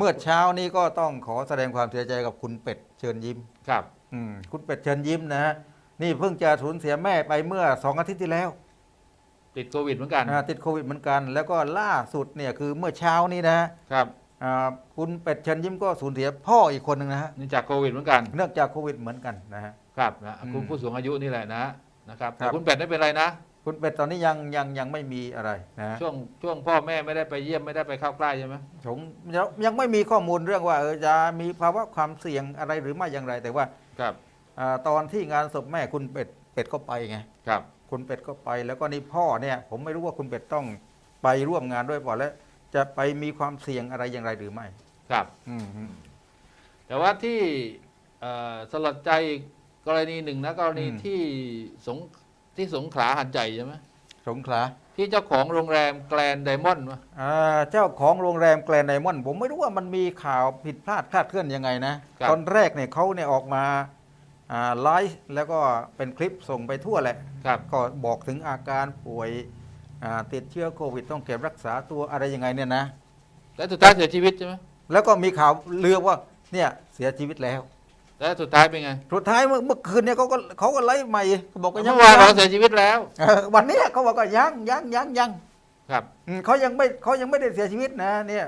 เมื่อเช้านี้ก็ต้องขอแสดงความเสียใจกับคุณเป็ดเชิญยิ้ม ครับ อืมคุณเป็ดเชิญยิ้มนะฮะนี่เพิ่งจะสูญเสียแม่ไปเมื่อสองอาทิตย์ที่แล้วติดโควิดเหมือนกัน อ่าติดโควิดเหมือนกัน แล้วก็ล่าสุดเนี่ยคือเมื่อเช้านี้นะฮะครับอ่าคุณเป็ดเชิญยิ้มก็สูญเสียพ่ออีกคนหนึ่งนะฮะนี่จากโควิดเหมือนกัน เนื่องจากโควิดเหมือนกันนะฮะ ครับนะอืมคุณผู้สูงอายุนี่แหละนะนะครับครัแต่บคุณเป็ดไม่เป็นไรนะ คุณเป็ดตอนนี้ยังยังยังไม่มีอะไรนะฮะช่วงช่วงพ่อแม่ไม่ได้ไปเยี่ยมไม่ได้ไปเข้าใกล้ใช่ไหมผมยังยังไม่มีข้อมูลเรื่องว่าเออจะมีภาวะความเสี่ยงอะไรหรือไม่อย่างไร แต่ว่าครับอ่าตอนที่งานศพแม่คุณเป็ดเป็ดก็ไปไงครับคุณเป็ดก็ไป แล้วก็นี่พ่อเนี่ย ผมไม่รู้ว่าคุณเป็ดต้องไปร่วมงานด้วยเปล่าแล้วจะไปมีความเสี่ยงอะไรอย่างไรหรือไม่ ครับ อืมอืม แต่ว่าที่เอ่อสลดใจอีกกรณีหนึ่งนะกรณีอืม ที่สง ที่สงขลาหันใจใช่ไหมสงขลาที่เจ้าของโรงแรมแกรนไดมอนด์วะอ่าเจ้าของโรงแรมแกรนด์ไดมอนด์ผมไม่รู้ว่ามันมีข่าวผิดพลาดคลาดเคลื่อนยังไงนะ ตอนแรกเนี่ยเขาเนี่ยออกมาอ่าไลฟ์แล้วก็เป็นคลิปส่งไปทั่วแหละ ครับ ก็บอกถึงอาการป่วยอ่าติดเชื้อโควิดต้องเก็บรักษาตัวอะไรยังไงเนี่ยนะ และสุดท้ายเสียชีวิตใช่ไหมแล้วก็มีข่าวเลือว่าเนี่ยเสียชีวิตแล้ว และสุดท้ายเป็นไงสุดท้ายเมื่อเมื่อคืนเนี่ยเขาก็เขาก็ไลฟ์ใหม่เขาบอกว่ายัเมื่งอวานเรายังเสียชีวิตแล้ว เออวันเนี้ยเขาบอกว่ายังยังยังยังครับ อืมเขายังไม่เขายังไม่ได้เสียชีวิตนะเนี่ย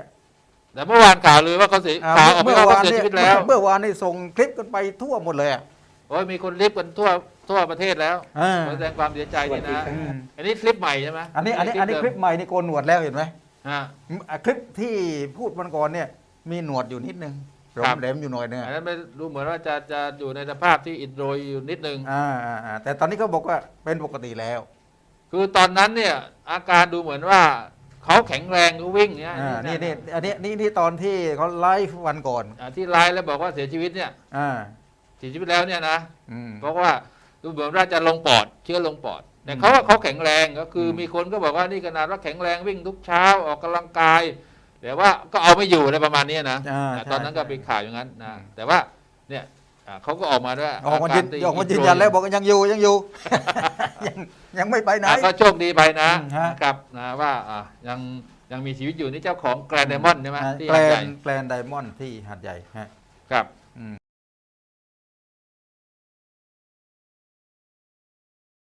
แต่เมื่อวานข่าวลือว่าเขาเสียอ่าข่าวออกไปเมื่อว่าเขาวานเสียเนี่ยชีวิตแล้วเมื่อวานนี่ส่งคลิปกันไปทั่วหมดเลยอะโอ้ยมีคนรีบกันทั่วทั่วประเทศแล้วอ่าขอแสดงความเสียใจด้วยนะอืมอันนี้คลิปใหม่ใช่ไหมอันนี้อันนี้อันนี้คลิปใหม่นี่โกนหนวดแล้วเห็นไหมฮะอืมอะคลิปที่พูดวันก่อนเนี่ยมีหนวดอยู่นิดนึง หลครัมบแหลมอยู่หน่อยนึงอัอะนนั้นไม่ดูเหมือนว่าจะจะอยู่ในสภาพที่อิดโรยอยู่นิดนึง อ่าอ่าอ่าแต่ตอนนี้เขาบอกว่าเป็นปกติแล้ว คือตอนนั้นเนี่ยอาการดูเหมือนว่าเขาแข็งแรงเขาวิ่งเนี่ยอ่านี่นี่อันนี้นี่นี่ตอนที่เขาไลฟ์วันก่อนอ่าที่ไลน์แล้วบอกว่าเสียชีวิตเนี่ยอ่าเสียชีวิตแล้วเนี่ยนะอืม เพราะว่าดูเหมือนว่าจะลงปอดเชื้อลงปอดแต่อืมเขาว่าเขาแข็งแรงก็คืออม มีคนก็บอกว่านี่ขนาดว่าแข็งแรงวิ่งทุกเช้าออกกำลังกาย แต่ว่าก็เอาไม่อยู่อะไรประมาณเนี้ยนะอ่าอ่าใช่ตอนนั้นก็เป็นข่าวอย่างนั้นนะอืมแต่ว่าเนี่ยอ่าเขาก็ออกมาด้วยออกมายืนที่ออกมายืนยันแล้วบอกว่ายังอยู่ยังอยู่ ยังยังไม่ไปไหน อ่าก็โชคดีไปนะอืมฮะ นะครับนะว่าอ่ายังยังมีชีวิตอยู่นี่เจ้าของแกรนด์ไดมอนด์ใช่ไหมอ่าที่แกลหาดใหญ่นแกลนไดมอนด์ที่หาดใหญ่ฮะ ครับ